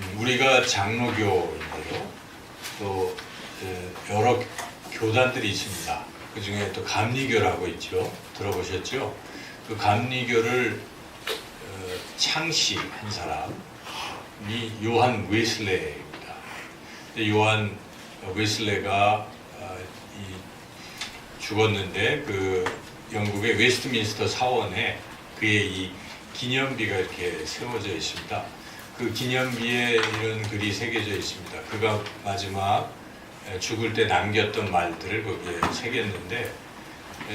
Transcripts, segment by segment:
음, 우리가 장로교인데요. 또 에, 여러 교단들이 있습니다. 그 중에 또 감리교라고 있죠. 들어보셨죠? 그 감리교를 어, 창시한 사람이 요한 웨슬레입니다. 요한 웨슬레가 어, 이 죽었는데 그 영국의 웨스트민스터 사원에 그의 이 기념비가 이렇게 세워져 있습니다. 그 기념비에 이런 글이 새겨져 있습니다. 그가 마지막 죽을 때 남겼던 말들을 거기에 새겼는데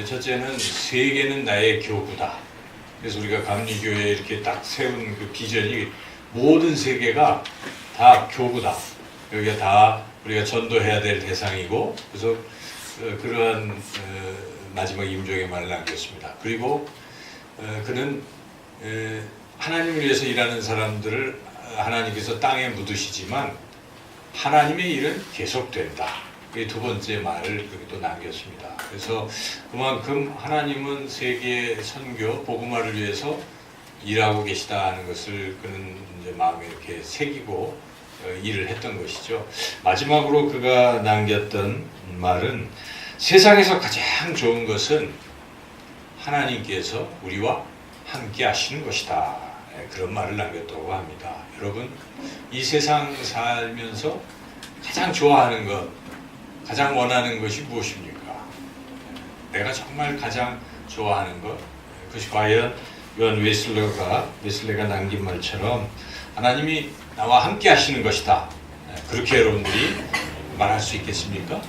첫째는 세계는 나의 교구다. 그래서 우리가 감리교에 이렇게 딱 세운 그 비전이 모든 세계가 다 교구다. 여기가 다 우리가 전도해야 될 대상이고 그래서 어, 그러한 어, 마지막 임종의 말을 남겼습니다. 그리고 어, 그는 에, 하나님을 위해서 일하는 사람들을 하나님께서 땅에 묻으시지만 하나님의 일은 계속된다. 이 두 번째 말을 여기도 남겼습니다. 그래서 그만큼 하나님은 세계 선교 복음화를 위해서 일하고 계시다 하는 것을 그는 이제 마음에 이렇게 새기고 어, 일을 했던 것이죠. 마지막으로 그가 남겼던 말은 세상에서 가장 좋은 것은 하나님께서 우리와 함께 하시는 것이다. 예, 그런 말을 남겼다고 합니다. 여러분, 이 세상 살면서 가장 좋아하는 것, 가장 원하는 것이 무엇입니까? 내가 정말 가장 좋아하는 것, 그것이 과연 요한 웨슬레가 웨슬레가 남긴 말처럼 하나님이 나와 함께 하시는 것이다. 예, 그렇게 여러분들이 말할 수 있겠습니까?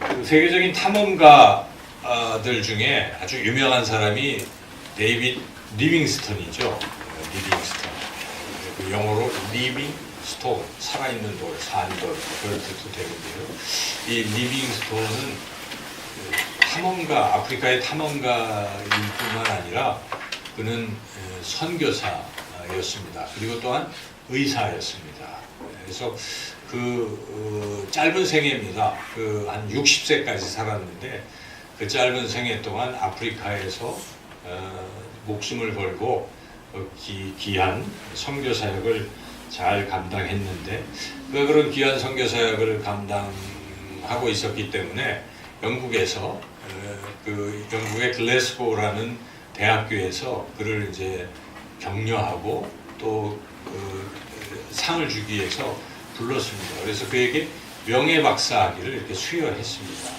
그 세계적인 탐험가들 중에 아주 유명한 사람이 데이빗 리빙스턴이죠. 영어로 리빙 스톤, 살아있는 돌, 산돌 그런 뜻도 되는데요. 이 리빙스톤은 그 탐험가, 아프리카의 탐험가일 뿐만 아니라 그는 에, 선교사였습니다. 그리고 또한 의사였습니다. 그래서 그 어, 짧은 생애입니다. 그 한 60세까지 살았는데 그 짧은 생애 동안 아프리카에서 어, 목숨을 걸고 어, 기, 귀한 선교 사역을 잘 감당했는데 그 그런 귀한 선교 사역을 감당하고 있었기 때문에 영국에서 어, 그 영국의 글래스고라는 대학교에서 그를 이제 격려하고 또 그 상을 주기 위해서 불렀습니다. 그래서 그에게 명예 박사학위를 이렇게 수여했습니다.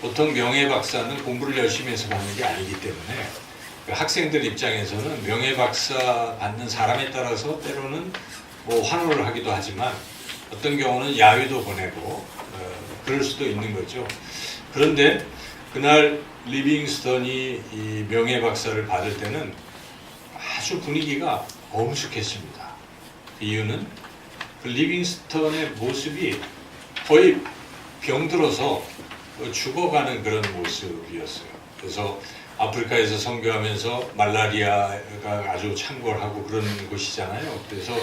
보통 명예 박사는 공부를 열심히 해서 받는 게 아니기 때문에 그 학생들 입장에서는 명예 박사 받는 사람에 따라서 때로는 뭐 환호를 하기도 하지만 어떤 경우는 야유도 보내고 어, 그럴 수도 있는 거죠. 그런데 그날 리빙스턴이 이 명예 박사를 받을 때는 아주 분위기가 엄숙했습니다. 그 이유는 그 리빙스턴의 모습이 거의 병들어서 죽어가는 그런 모습이었어요. 그래서 아프리카에서 선교하면서 말라리아가 아주 창궐하고 그런 곳이잖아요. 그래서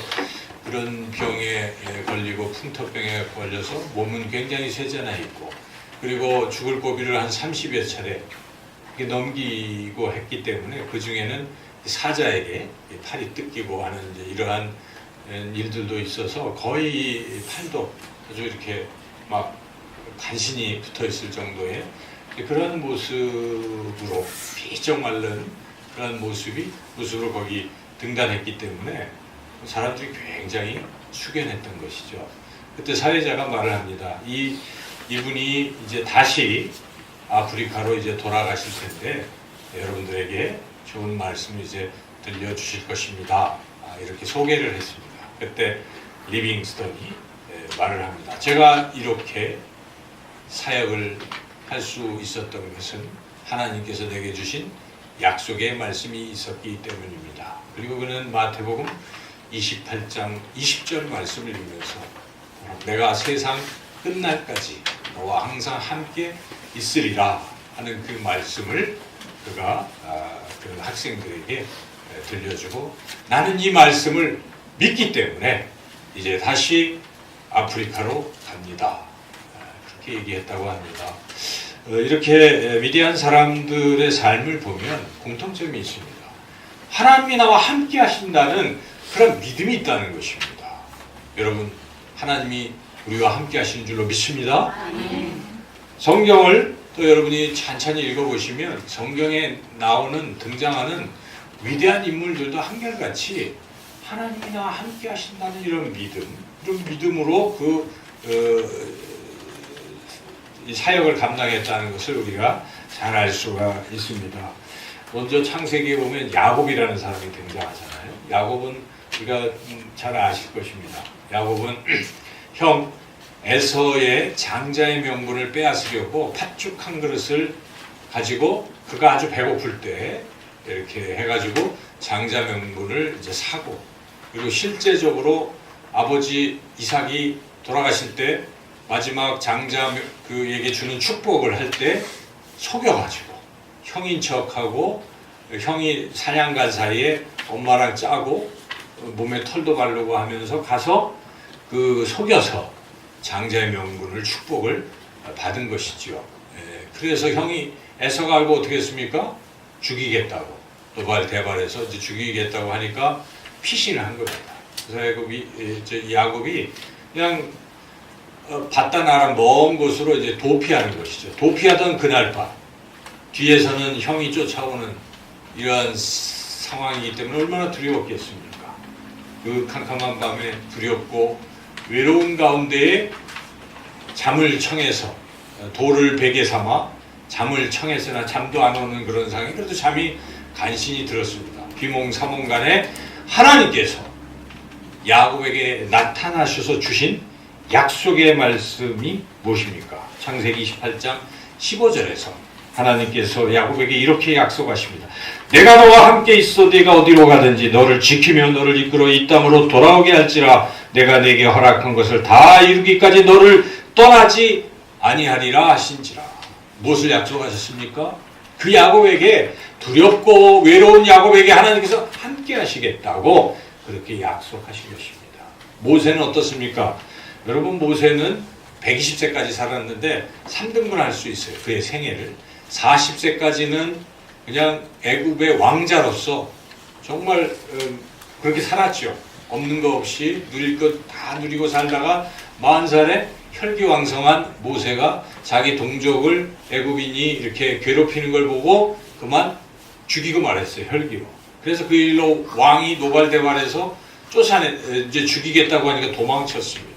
그런 병에 걸리고 풍토병에 걸려서 몸은 굉장히 쇠잔해 있고 그리고 죽을 고비를 한 30여 차례 넘기고 했기 때문에 그 중에는 사자에게 팔이 뜯기고 하는 이러한 일들도 있어서 거의 팔도 아주 이렇게 막 간신히 붙어 있을 정도의 그런 모습으로 비쩍 마른 그런 모습이 모습으로 거기 등단했기 때문에 사람들이 굉장히 숙연했던 것이죠. 그때 사회자가 말을 합니다. 이 이분이 이제 다시 아프리카로 이제 돌아가실 텐데 여러분들에게 좋은 말씀을 이제 들려주실 것입니다. 아, 이렇게 소개를 했습니다. 그때 리빙스턴이 예, 말을 합니다. 제가 이렇게 사역을 할 수 있었던 것은 하나님께서 내게 주신 약속의 말씀이 있었기 때문입니다. 그리고 그는 마태복음 28장 20절 말씀을 읽으면서 내가 세상 끝날까지 너와 항상 함께 있으리라 하는 그 말씀을 그가 아, 그 학생들에게 들려주고 나는 이 말씀을 믿기 때문에 이제 다시 아프리카로 갑니다. 아, 그렇게 얘기했다고 합니다. 어, 이렇게 위대한 사람들의 삶을 보면 공통점이 있습니다. 하나님이 나와 함께 하신다는 그런 믿음이 있다는 것입니다. 여러분 하나님이 우리와 함께 하시는 줄로 믿습니다. 성경을 또 여러분이 찬찬히 읽어보시면 성경에 나오는 등장하는 위대한 인물들도 한결같이 하나님이 나와 함께 하신다는 이런 믿음, 이런 믿음으로 그 어, 이 사역을 감당했다는 것을 우리가 잘 알 수가 있습니다. 먼저 창세기에 보면 야곱이라는 사람이 등장하잖아요. 야곱은 우리가 음, 잘 아실 것입니다. 야곱은 형 에서의 장자의 명분을 빼앗으려고 팥죽 한 그릇을 가지고 그가 아주 배고플 때 이렇게 해가지고 장자 명분을 이제 사고 그리고 실제적으로 아버지 이삭이 돌아가실 때 마지막 장자 그에게 주는 축복을 할 때 속여가지고 형인 척하고 형이 사냥 간 사이에 엄마랑 짜고 몸에 털도 바르고 하면서 가서 그 속여서 장자의 명분을 축복을 받은 것이죠. 예, 그래서 형이 에서가 알고 어떻게 했습니까? 죽이겠다고 도발 대발해서 이제 죽이겠다고 하니까 피신을 한 겁니다. 그래서 야곱이 예, 저 야곱이 그냥 어, 바다 나라 먼 곳으로 이제 도피하는 것이죠. 도피하던 그날 밤 뒤에서는 형이 쫓아오는 이러한 상황이기 때문에 얼마나 두려웠겠습니까? 그 캄캄한 밤에 두렵고 외로운 가운데에 잠을 청해서 돌을 베개 삼아 잠을 청했으나 잠도 안 오는 그런 상황이 그래도 잠이 간신히 들었습니다. 비몽사몽간에 하나님께서 야곱에게 나타나셔서 주신 약속의 말씀이 무엇입니까? 창세기 28장 15절에서 하나님께서 야곱에게 이렇게 약속하십니다. 내가 너와 함께 있어 네가 어디로 가든지 너를 지키며 너를 이끌어 이 땅으로 돌아오게 할지라 내가 내게 허락한 것을 다 이루기까지 너를 떠나지 아니하리라 하신지라. 무엇을 약속하셨습니까? 그 야곱에게 두렵고 외로운 야곱에게 하나님께서 함께 하시겠다고 그렇게 약속하신 것입니다. 모세는 어떻습니까? 여러분 모세는 120세까지 살았는데 3등분 할 수 있어요. 그의 생애를. 40세까지는 그냥 애굽의 왕자로서 정말 어, 그렇게 살았죠. 없는 거 없이 누릴 것 다 누리고 살다가 40살에 혈기왕성한 모세가 자기 동족을 애굽인이 이렇게 괴롭히는 걸 보고 그만 죽이고 말했어요. 혈기로. 그래서 그 일로 왕이 노발대발해서 쫓아내 이제 죽이겠다고 하니까 도망쳤습니다.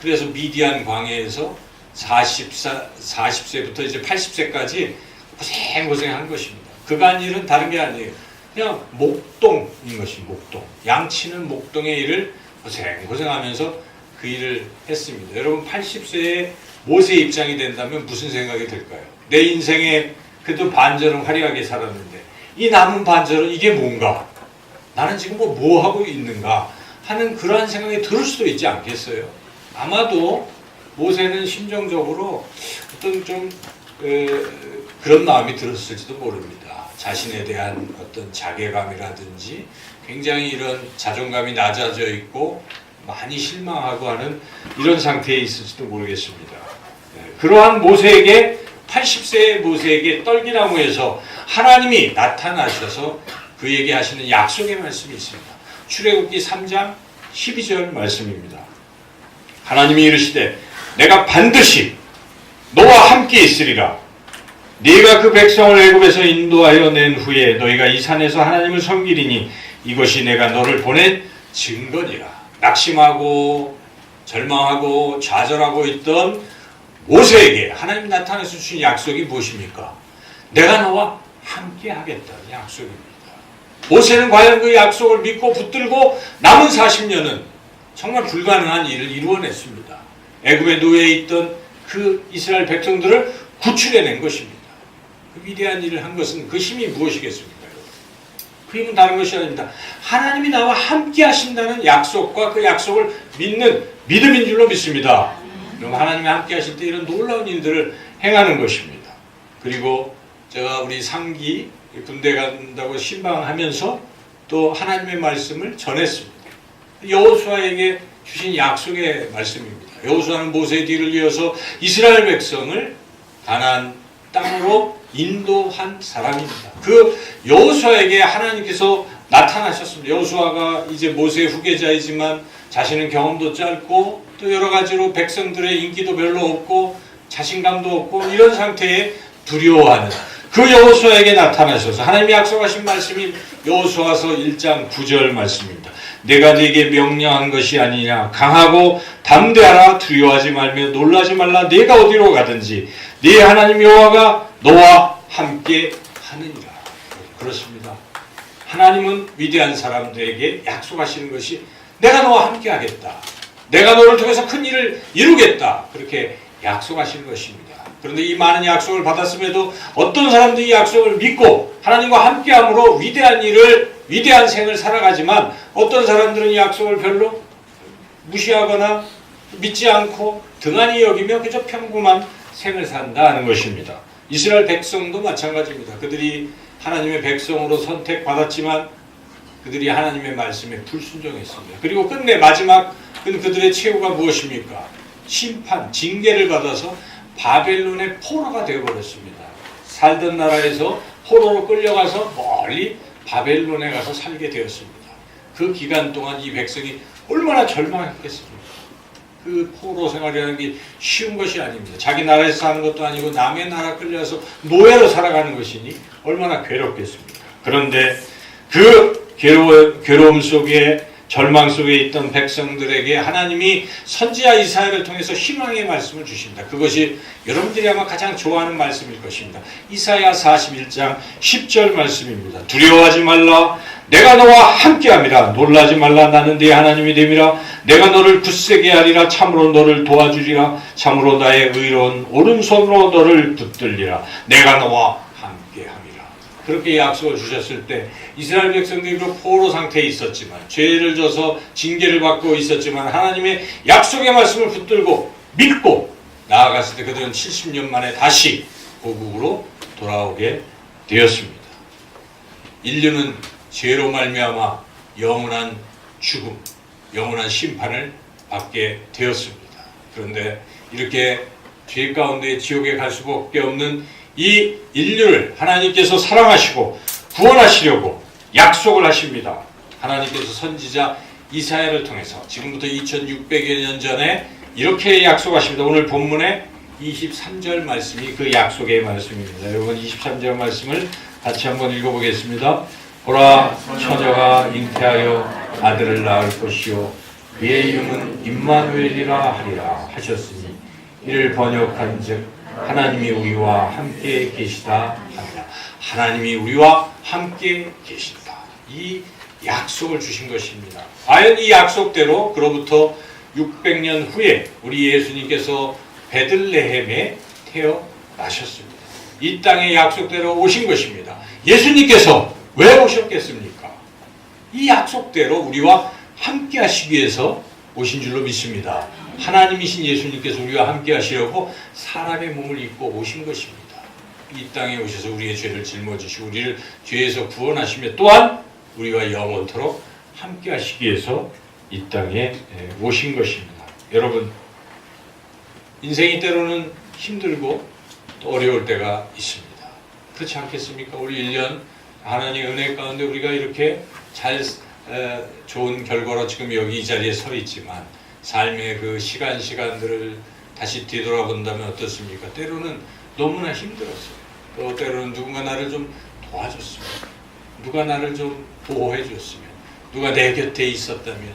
그래서 미디안 광해에서 40사, 40세부터 이제 80세까지 고생고생한 것입니다. 그간 일은 다른 게 아니에요. 그냥 목동인 것이 목동. 양치는 목동의 일을 고생고생하면서 그 일을 했습니다. 여러분 80세에 모세 입장이 된다면 무슨 생각이 들까요? 내 인생에 그래도 반절은 화려하게 살았는데 이 남은 반절은 이게 뭔가? 나는 지금 뭐, 뭐 하고 있는가? 하는 그러한 생각이 들 수도 있지 않겠어요? 아마도 모세는 심정적으로 어떤 좀 에, 그런 마음이 들었을지도 모릅니다. 자신에 대한 어떤 자괴감이라든지 굉장히 이런 자존감이 낮아져 있고 많이 실망하고 하는 이런 상태에 있을지도 모르겠습니다. 네, 그러한 모세에게 80세의 모세에게 떨기나무에서 하나님이 나타나셔서 그에게 하시는 약속의 말씀이 있습니다. 출애굽기 3장 12절 말씀입니다. 하나님이 이르시되 내가 반드시 너와 함께 있으리라. 네가 그 백성을 애굽에서 인도하여 낸 후에 너희가 이 산에서 하나님을 섬기리니 이것이 내가 너를 보낸 증거니라. 낙심하고 절망하고 좌절하고 있던 모세에게 하나님 나타내서 주신 약속이 무엇입니까? 내가 너와 함께 하겠다는 약속입니다. 모세는 과연 그 약속을 믿고 붙들고 남은 40년은 정말 불가능한 일을 이루어냈습니다. 애굽의 노예에 있던 그 이스라엘 백성들을 구출해낸 것입니다. 그 위대한 일을 한 것은 그 힘이 무엇이겠습니까? 그 힘은 다른 것이 아닙니다. 하나님이 나와 함께 하신다는 약속과 그 약속을 믿는 믿음인 줄로 믿습니다. 그럼 하나님이 함께 하실 때 이런 놀라운 일들을 행하는 것입니다. 그리고 제가 우리 상기 군대 간다고 신방하면서 또 하나님의 말씀을 전했습니다. 여호수아에게 주신 약속의 말씀입니다. 여호수아는 모세의 뒤를 이어서 이스라엘 백성을 가나안 땅으로 인도한 사람입니다. 그 여호수아에게 하나님께서 나타나셨습니다. 여호수아가 이제 모세의 후계자이지만 자신은 경험도 짧고 또 여러 가지로 백성들의 인기도 별로 없고 자신감도 없고 이런 상태에 두려워하는 그 여호수아에게 나타나셔서 하나님이 약속하신 말씀이 여호수아서 1장 9절 말씀입니다. 내가 네게 명령한 것이 아니냐 강하고 담대하라 두려워하지 말며 놀라지 말라 네가 어디로 가든지 네 하나님 여호와가 너와 함께 하느니라. 그렇습니다. 하나님은 위대한 사람들에게 약속하시는 것이 내가 너와 함께 하겠다. 내가 너를 통해서 큰 일을 이루겠다. 그렇게 약속하시는 것입니다. 그런데 이 많은 약속을 받았음에도 어떤 사람들이 이 약속을 믿고 하나님과 함께함으로 위대한 일을 위대한 생을 살아가지만 어떤 사람들은 이 약속을 별로 무시하거나 믿지 않고 등한히 여기며 그저 평범한 생을 산다는 것입니다. 이스라엘 백성도 마찬가지입니다. 그들이 하나님의 백성으로 선택받았지만 그들이 하나님의 말씀에 불순종했습니다. 그리고 끝내 마지막 그 그들의 최후가 무엇입니까? 심판, 징계를 받아서 바벨론의 포로가 되어버렸습니다. 살던 나라에서 포로로 끌려가서 멀리 바벨론에 가서 살게 되었습니다. 그 기간 동안 이 백성이 얼마나 절망했겠습니까? 그 포로 생활이라는 게 쉬운 것이 아닙니다. 자기 나라에서 사는 것도 아니고 남의 나라 끌려서 노예로 살아가는 것이니 얼마나 괴롭겠습니까? 그런데 그 괴로움 속에 절망 속에 있던 백성들에게 하나님이 선지자 이사야를 통해서 희망의 말씀을 주십니다. 그것이 여러분들이 아마 가장 좋아하는 말씀일 것입니다. 이사야 41장 10절 말씀입니다. 두려워하지 말라. 내가 너와 함께함이라. 놀라지 말라. 나는 네 하나님이 됨이라. 내가 너를 굳세게 하리라. 참으로 너를 도와주리라. 참으로 나의 의로운 오른손으로 너를 붙들리라. 내가 너와. 그렇게 약속을 주셨을 때 이스라엘 백성들이 그 포로 상태에 있었지만 죄를 져서 징계를 받고 있었지만 하나님의 약속의 말씀을 붙들고 믿고 나아갔을 때 그들은 70년 만에 다시 고국으로 돌아오게 되었습니다. 인류는 죄로 말미암아 영원한 죽음, 영원한 심판을 받게 되었습니다. 그런데 이렇게 죄 가운데 지옥에 갈 수밖에 없는 이 인류를 하나님께서 사랑하시고 구원하시려고 약속을 하십니다. 하나님께서 선지자 이사야를 통해서 지금부터 2600여 년 전에 이렇게 약속하십니다. 오늘 본문의 23절 말씀이 그 약속의 말씀입니다. 여러분 23절 말씀을 같이 한번 읽어보겠습니다. 보라 처녀가 잉태하여 아들을 낳을 것이요 그의 이름은 임마누엘이라 하리라 하셨으니 이를 번역한즉 하나님이 우리와 함께 계시다 하리라. 하나님이 우리와 함께 계신다. 이 약속을 주신 것입니다. 과연 이 약속대로 그로부터 600년 후에 우리 예수님께서 베들레헴에 태어나셨습니다. 이 땅의 약속대로 오신 것입니다. 예수님께서 왜 오셨겠습니까? 이 약속대로 우리와 함께 하시기 위해서 오신 줄로 믿습니다. 하나님이신 예수님께서 우리와 함께 하시려고 사람의 몸을 입고 오신 것입니다. 이 땅에 오셔서 우리의 죄를 짊어지시고 우리를 죄에서 구원하시며 또한 우리와 영원토록 함께 하시기 위해서 이 땅에 오신 것입니다. 여러분 인생이 때로는 힘들고 또 어려울 때가 있습니다. 그렇지 않겠습니까? 우리 1년 하나님의 은혜 가운데 우리가 이렇게 잘 에, 좋은 결과로 지금 여기 이 자리에 서 있지만 삶의 그 시간 시간들을 다시 뒤돌아본다면 어떻습니까? 때로는 너무나 힘들었어요. 또 때로는 누군가 나를 좀 도와줬으면, 누가 나를 좀 보호해 줬으면, 누가 내 곁에 있었다면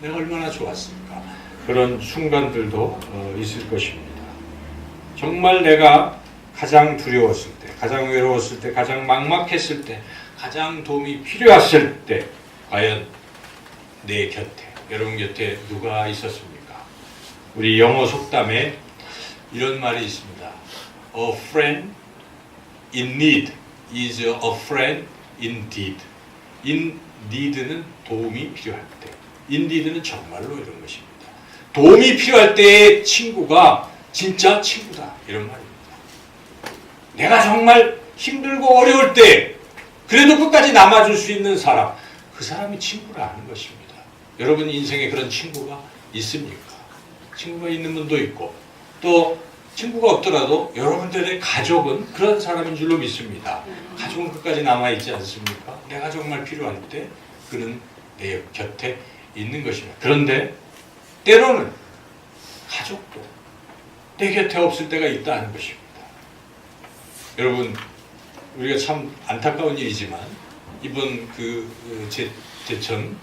내가 얼마나 좋았을까? 그런 순간들도 어, 있을 것입니다. 정말 내가 가장 두려웠을 때, 가장 외로웠을 때, 가장 막막했을 때, 가장 도움이 필요했을 때, 과연 내 곁에, 여러분 곁에 누가 있었습니까? 우리 영어 속담에 이런 말이 있습니다. A friend in need is a friend indeed. in need는 도움이 필요할 때, indeed는 정말로 이런 것입니다. 도움이 필요할 때의 친구가 진짜 친구다. 이런 말입니다. 내가 정말 힘들고 어려울 때 그래도 끝까지 남아줄 수 있는 사람 그 사람이 친구라는 것입니다. 여러분 인생에 그런 친구가 있습니까? 친구가 있는 분도 있고 또 친구가 없더라도 여러분들의 가족은 그런 사람인 줄로 믿습니다. 가족 죽음 끝까지 남아 있지 않습니까? 내가 정말 필요할 때 그는 내 곁에 있는 것입니다. 그런데 때로는 가족도 내 곁에 없을 때가 있다는 것입니다. 여러분 우리가 참 안타까운 일이지만 이번 그 어, 제, 제천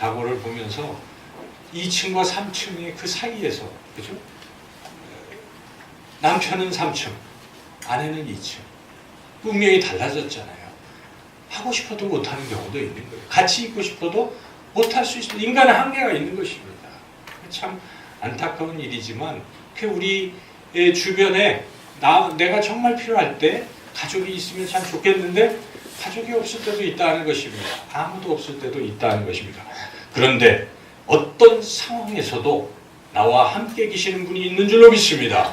사고를 보면서 2층과 3층의 그 사이에서 그죠? 남편은 3층, 아내는 2층. 운명이 달라졌잖아요. 하고 싶어도 못하는 경우도 있는 거예요. 같이 있고 싶어도 못할 수 있는 인간의 한계가 있는 것입니다. 참 안타까운 일이지만 그 우리 주변에 나 내가 정말 필요할 때 가족이 있으면 참 좋겠는데 가족이 없을 때도 있다는 것입니다. 아무도 없을 때도 있다는 것입니다. 그런데 어떤 상황에서도 나와 함께 계시는 분이 있는 줄로 믿습니다.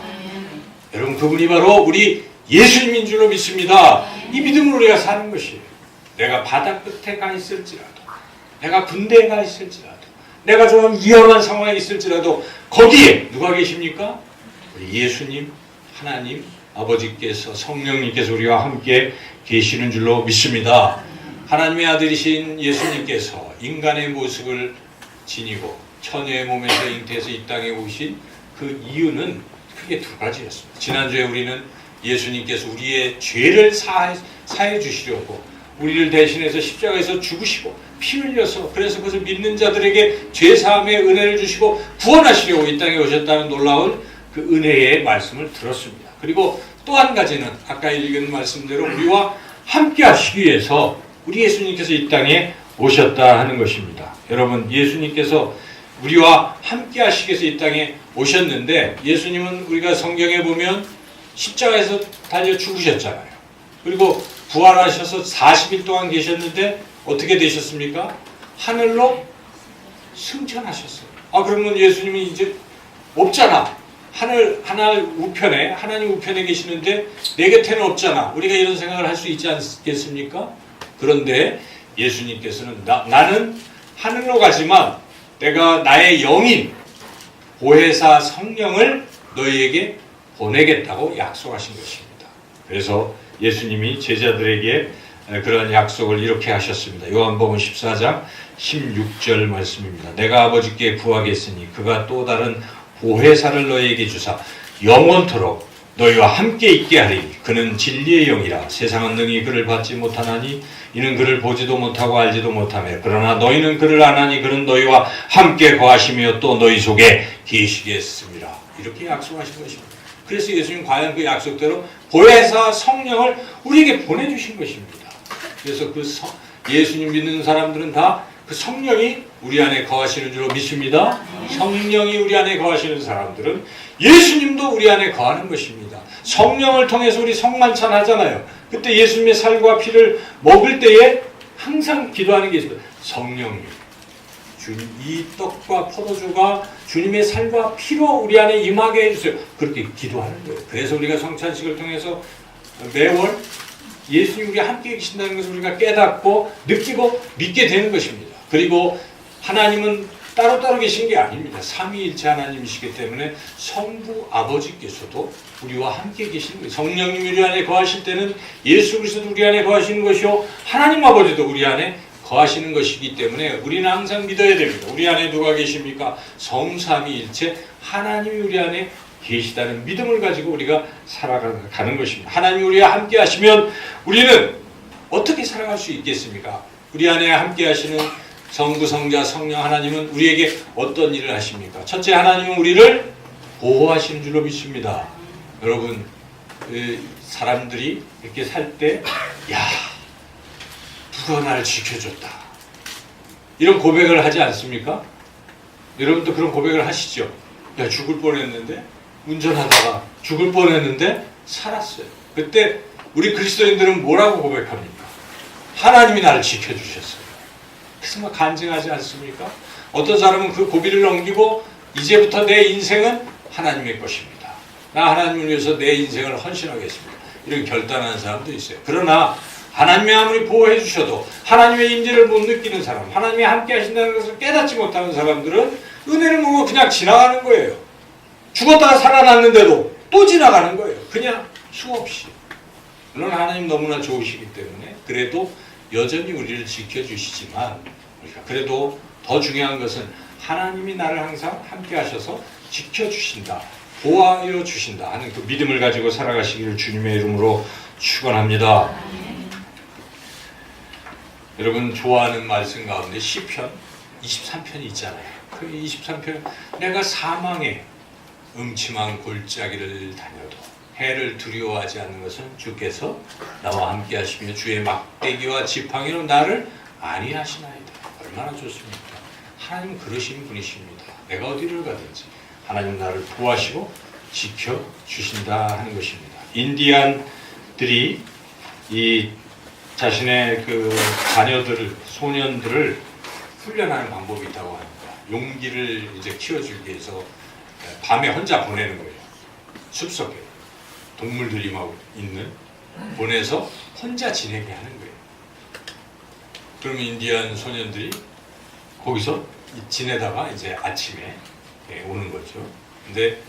여러분 그분이 바로 우리 예수님인 줄로 믿습니다. 이 믿음으로 우리가 사는 것이에요. 내가 바다 끝에 가 있을지라도, 내가 군대에 가 있을지라도, 내가 좀 위험한 상황에 있을지라도 거기에 누가 계십니까? 우리 예수님, 하나님, 아버지께서 성령님께서 우리와 함께 계시는 줄로 믿습니다. 하나님의 아들이신 예수님께서 인간의 모습을 지니고 처녀의 몸에서 잉태해서 이 땅에 오신 그 이유는 크게 두 가지였습니다. 지난주에 우리는 예수님께서 우리의 죄를 사해, 사해 주시려고 우리를 대신해서 십자가에서 죽으시고 피 흘려서 그래서 그것을 믿는 자들에게 죄 사함의 은혜를 주시고 구원하시려고 이 땅에 오셨다는 놀라운 그 은혜의 말씀을 들었습니다. 그리고 또 한 가지는 아까 읽은 말씀대로 우리와 함께 하시기 위해서 우리 예수님께서 이 땅에 오셨다 하는 것입니다. 여러분 예수님께서 우리와 함께 하시기 위해서 이 땅에 오셨는데 예수님은 우리가 성경에 보면 십자가에서 달려 죽으셨잖아요. 그리고 부활하셔서 40일 동안 계셨는데 어떻게 되셨습니까? 하늘로 승천하셨어요. 아 그러면 예수님이 이제 없잖아. 하늘 하늘 우편에 하나님 우편에 계시는데 내 곁에는 없잖아. 우리가 이런 생각을 할 수 있지 않겠습니까? 그런데 예수님께서는 나, 나는 하늘로 가지만 내가 나의 영인 보혜사 성령을 너희에게 보내겠다고 약속하신 것입니다. 그래서 예수님이 제자들에게 그런 약속을 이렇게 하셨습니다. 요한복음 14장 16절 말씀입니다. 내가 아버지께 구하겠으니 그가 또 다른 보혜사를 너희에게 주사 영원토록 너희와 함께 있게 하리니 그는 진리의 영이라 세상은 능히 그를 받지 못하나니 이는 그를 보지도 못하고 알지도 못하며 그러나 너희는 그를 아나니 그는 너희와 함께 거하시며 또 너희 속에 계시겠습니다. 이렇게 약속하신 것입니다. 그래서 예수님 과연 그 약속대로 보혜사 성령을 우리에게 보내주신 것입니다. 그래서 그 성, 예수님 믿는 사람들은 다 그 성령이 우리 안에 거하시는 줄로 믿습니다. 성령이 우리 안에 거하시는 사람들은 예수님도 우리 안에 거하는 것입니다. 성령을 통해서 우리 성만찬 하잖아요. 그때 예수님의 살과 피를 먹을 때에 항상 기도하는 게 있습니다. 성령님, 주님, 이 떡과 포도주가 주님의 살과 피로 우리 안에 임하게 해주세요. 그렇게 기도하는 거예요. 그래서 우리가 성찬식을 통해서 매월 예수님 우리 함께 계신다는 것을 우리가 깨닫고 느끼고 믿게 되는 것입니다. 그리고 하나님은 따로따로 계신 게 아닙니다. 삼위일체 하나님이시기 때문에 성부 아버지께서도 우리와 함께 계시는 거예요. 성령님 우리 안에 거하실 때는 예수 그리스도 우리 안에 거하시는 것이요 하나님 아버지도 우리 안에 거하시는 것이기 때문에 우리는 항상 믿어야 됩니다. 우리 안에 누가 계십니까? 성삼위일체 하나님이 우리 안에 계시다는 믿음을 가지고 우리가 살아가는 것입니다. 하나님이 우리와 함께 하시면 우리는 어떻게 살아갈 수 있겠습니까? 우리 안에 함께 하시는 성부, 성자, 성령 하나님은 우리에게 어떤 일을 하십니까? 첫째 하나님은 우리를 보호하시는 줄로 믿습니다. 여러분 그 사람들이 이렇게 살 때 야, 누가 나를 지켜줬다. 이런 고백을 하지 않습니까? 여러분도 그런 고백을 하시죠? 야, 죽을 뻔했는데 운전하다가 죽을 뻔했는데 살았어요. 그때 우리 그리스도인들은 뭐라고 고백합니까? 하나님이 나를 지켜주셨어요. 막 간증하지 않습니까? 어떤 사람은 그 고비를 넘기고 이제부터 내 인생은 하나님의 것입니다. 나 하나님을 위해서 내 인생을 헌신하겠습니다. 이렇게 결단하는 사람도 있어요. 그러나 하나님이 아무리 보호해 주셔도 하나님의 임재를 못 느끼는 사람, 하나님이 함께 하신다는 것을 깨닫지 못하는 사람들은 은혜를 모르고 그냥 지나가는 거예요. 죽었다가 살아났는데도 또 지나가는 거예요. 그냥 수없이. 물론 하나님 너무나 좋으시기 때문에 그래도 여전히 우리를 지켜주시지만 우리가 그래도 더 중요한 것은 하나님이 나를 항상 함께 하셔서 지켜주신다. 보호하여 주신다 하는 그 믿음을 가지고 살아가시기를 주님의 이름으로 축원합니다. 여러분 좋아하는 말씀 가운데 시편 23편이 있잖아요. 그 23편 내가 사망의 음침한 골짜기를 다녀도 해를 두려워하지 않는 것은 주께서 나와 함께 하시며 주의 막대기와 지팡이로 나를 안위하시나이다. 얼마나 좋습니까? 하나님 그러신 분이십니다. 내가 어디를 가든지 하나님 나를 보호하시고 지켜 주신다 하는 것입니다. 인디안들이 이 자신의 그 자녀들을 소년들을 훈련하는 방법이 있다고 합니다. 용기를 이제 키워주기 위해서 밤에 혼자 보내는 거예요. 숲속에 동물들이 막 있는 보내서 혼자 지내게 하는 거예요. 그러면 인디안 소년들이 거기서 지내다가 이제 아침에 예, 오는 거죠. 근데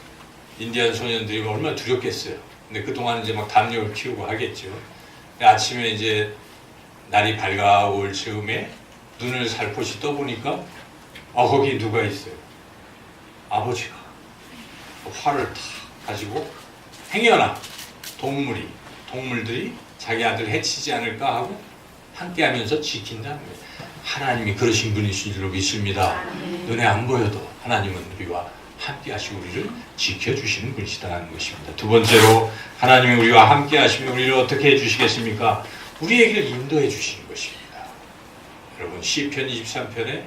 인디안 소년들이 얼마나 두렵겠어요. 근데 그동안 이제 막 담력을 키우고 하겠죠. 아침에 이제 날이 밝아올 즈음에 눈을 살포시 떠보니까 아 거기 누가 있어요. 아버지가 활을 탁 가지고 행여나 동물이 동물들이 자기 아들 해치지 않을까 하고 함께하면서 지킨다는 거예요. 하나님이 그러신 분이신 줄로 믿습니다. 눈에 안 보여도 하나님은 우리와 함께 하시고 우리를 지켜주시는 분이시다는 것입니다. 두 번째로 하나님이 우리와 함께 하시면 우리를 어떻게 해주시겠습니까? 우리에게 인도해 주시는 것입니다. 여러분 시편 23편에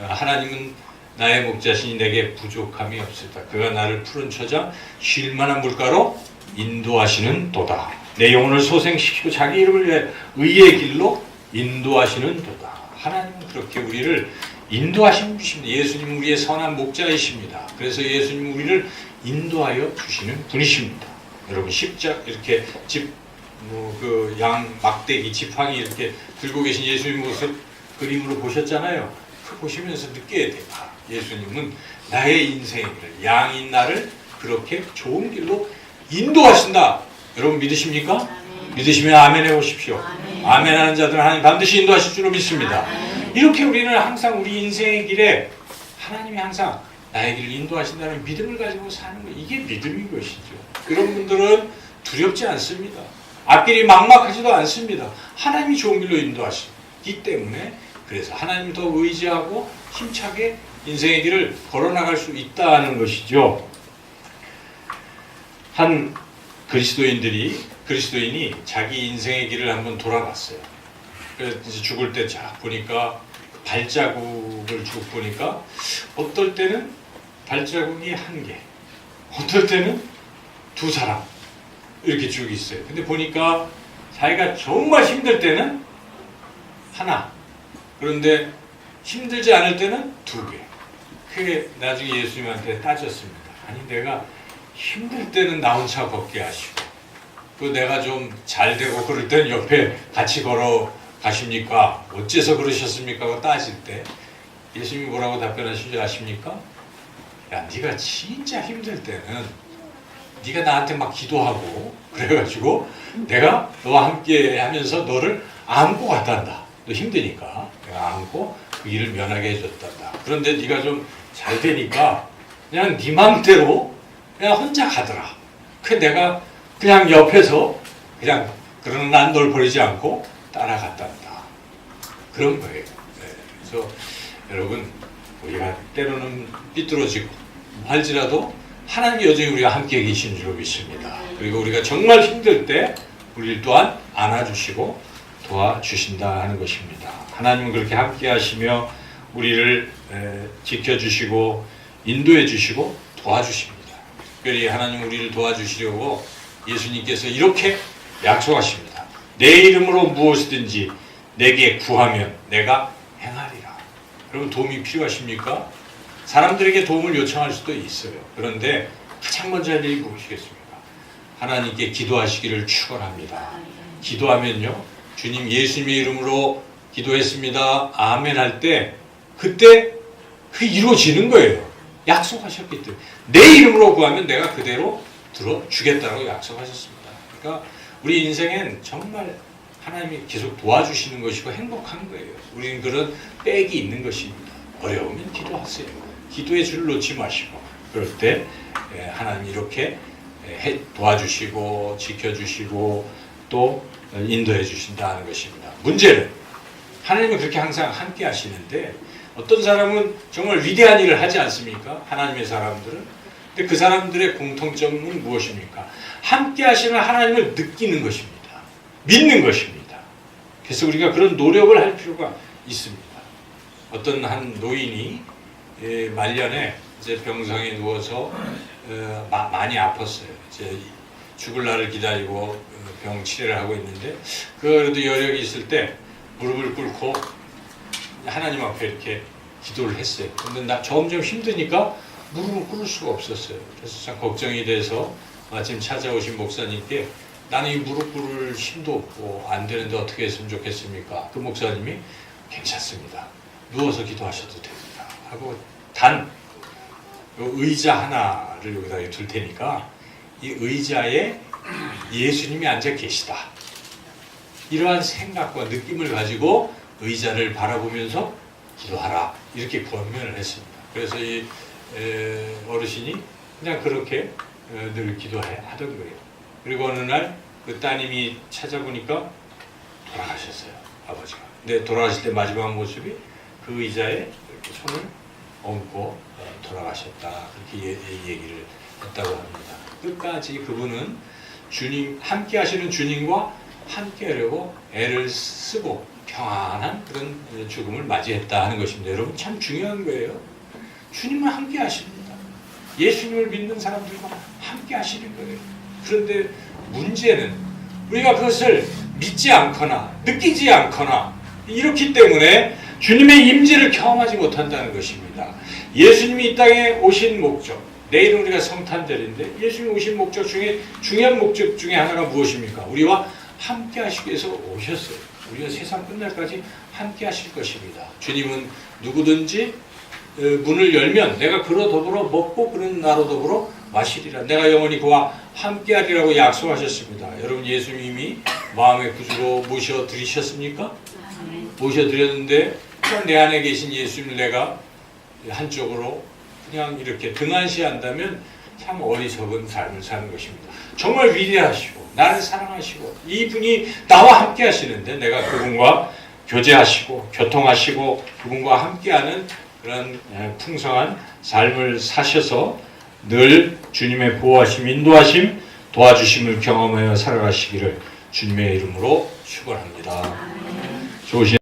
하나님은 나의 목자신이 내게 부족함이 없으다. 그가 나를 푸른 처자 쉴 만한 물가로 인도하시는 도다. 내 영혼을 소생시키고 자기 이름을 위해 의의 길로 인도하시는 도다. 하나님은 그렇게 우리를 인도하시는 분이십니다. 예수님 우리의 선한 목자이십니다. 그래서 예수님 우리를 인도하여 주시는 분이십니다. 여러분 십자 이렇게 집뭐 양 막대기 지팡이 이렇게 들고 계신 예수님 모습 그림으로 보셨잖아요. 그 보시면서 느껴야 돼요. 아, 예수님은 나의 인생을 양인 나를 그렇게 좋은 길로 인도하신다. 여러분 믿으십니까? 믿으시면 아멘 해보십시오. 아멘 하는 자들은 하나님 반드시 인도하실 줄로 믿습니다. 이렇게 우리는 항상 우리 인생의 길에 하나님이 항상 나의 길을 인도하신다는 믿음을 가지고 사는 거 이게 믿음인 것이죠. 그런 분들은 두렵지 않습니다. 앞길이 막막하지도 않습니다. 하나님이 좋은 길로 인도하시기 때문에 그래서 하나님 더 의지하고 힘차게 인생의 길을 걸어나갈 수 있다는 것이죠. 한 그리스도인들이 그리스도인이 자기 인생의 길을 한번 돌아봤어요. 그래서 죽을 때 쫙 보니까 그 발자국을 쭉 보니까 어떨 때는 발자국이 한 개, 어떨 때는 두 사람 이렇게 쭉 있어요. 근데 보니까 자기가 정말 힘들 때는 하나, 그런데 힘들지 않을 때는 두 개. 그게 나중에 예수님한테 따졌습니다. 아니 내가 힘들 때는 나 혼자 걷게 하시고 그 내가 좀 잘 되고 그럴 때는 옆에 같이 걸어 가십니까? 어째서 그러셨습니까? 고 따질 때 예수님이 뭐라고 답변하신 줄 아십니까? 야 네가 진짜 힘들 때는 네가 나한테 막 기도하고 그래가지고 내가 너와 함께 하면서 너를 안고 갔단다. 너 힘드니까 내가 안고 그 일을 면하게 해줬단다. 그런데 네가 좀 잘 되니까 그냥 네 맘대로 그냥 혼자 가더라. 그 내가 그냥 옆에서 그냥 그러는 난 널 버리지 않고 따라갔단다. 그런 거예요. 네. 그래서 여러분 우리가 때로는 삐뚤어지고 할지라도 하나님이 여전히 우리와 함께 계신 줄 믿습니다. 그리고 우리가 정말 힘들 때 우리 또한 안아주시고 도와주신다 하는 것입니다. 하나님은 그렇게 함께 하시며 우리를 지켜주시고 인도해 주시고 도와주십니다. 특별히 하나님 우리를 도와주시려고 예수님께서 이렇게 약속하십니다. 내 이름으로 무엇이든지 내게 구하면 내가 행하리라. 여러분 도움이 필요하십니까? 사람들에게 도움을 요청할 수도 있어요. 그런데 가장 먼저 할 일이 무엇이겠습니까? 하나님께 기도하시기를 축원합니다. 기도하면요. 주님 예수님의 이름으로 기도했습니다. 아멘 할 때 그때 그 이루어지는 거예요. 약속하셨기 때문에 내 이름으로 구하면 내가 그대로 들어주겠다고 약속하셨습니다. 그러니까 우리 인생엔 정말 하나님이 계속 도와주시는 것이고 행복한 거예요. 우리는 그런 백이 있는 것입니다. 어려우면 기도하세요. 기도의 줄 놓지 마시고 그럴 때 예, 하나님 이렇게 예, 해- 도와주시고 지켜주시고 또 인도해 주신다는 것입니다. 문제는 하나님은 그렇게 항상 함께 하시는데 어떤 사람은 정말 위대한 일을 하지 않습니까? 하나님의 사람들은. 근데 그 사람들의 공통점은 무엇입니까? 함께 하시는 하나님을 느끼는 것입니다. 믿는 것입니다. 그래서 우리가 그런 노력을 할 필요가 있습니다. 어떤 한 노인이 예, 말년에 이제 병상에 누워서 어, 마- 많이 아팠어요. 이제 죽을 날을 기다리고 어, 병 치료를 하고 있는데 그래도 여력이 있을 때 무릎을 꿇고 하나님 앞에 이렇게 기도를 했어요. 근데 나 점점 힘드니까 무릎을 꿇을 수가 없었어요. 그래서 참 걱정이 돼서 마침 찾아오신 목사님께 나는 이 무릎 꿇을 힘도 없고 안 되는데 어떻게 했으면 좋겠습니까? 그 목사님이 괜찮습니다. 누워서 기도하셔도 됩니다. 하고 단요 의자 하나를 여기다 둘 테니까 이 의자에 예수님이 앉아 계시다. 이러한 생각과 느낌을 가지고 의자를 바라보면서 기도하라 이렇게 권면을 했습니다. 그래서 이 에, 어르신이 그냥 그렇게 어, 늘 기도하던 거예요. 그리고 어느 날 그 따님이 찾아보니까 돌아가셨어요 아버지가. 근데 돌아가실 때 마지막 모습이 그 의자에 손을 얹고 어, 돌아가셨다 그렇게 얘기를 했다고 합니다. 끝까지 그분은 주님 함께 하시는 주님과 함께 하려고 애를 쓰고 평안한 그런 죽음을 맞이했다 하는 것입니다. 여러분 참 중요한 거예요. 주님은 함께 하십니다. 예수님을 믿는 사람들과 함께 하시는 거예요. 그런데 문제는 우리가 그것을 믿지 않거나 느끼지 않거나 이렇기 때문에 주님의 임재를 경험하지 못한다는 것입니다. 예수님이 이 땅에 오신 목적, 내일은 우리가 성탄절인데 예수님이 오신 목적 중에 중요한 목적 중에 하나가 무엇입니까? 우리와 함께 하시기 위해서 오셨어요. 우리가 세상 끝날까지 함께 하실 것입니다. 주님은 누구든지 어, 문을 열면 내가 그로 더불어 먹고 그는 나로 더불어 마시리라. 내가 영원히 그와 함께하리라고 약속하셨습니다. 여러분 예수님이 마음의 구주로 모셔 드리셨습니까? 모셔 드렸는데 내 안에 계신 예수님을 내가 한쪽으로 그냥 이렇게 등한시한다면 참 어리석은 삶을 사는 것입니다. 정말 위대하시고 나를 사랑하시고 이분이 나와 함께 하시는데 내가 그분과 교제하시고 교통하시고 그분과 함께하는 그런 에, 풍성한 삶을 사셔서 늘 주님의 보호하심, 인도하심, 도와주심을 경험하여 살아가시기를 주님의 이름으로 축원합니다. 좋으신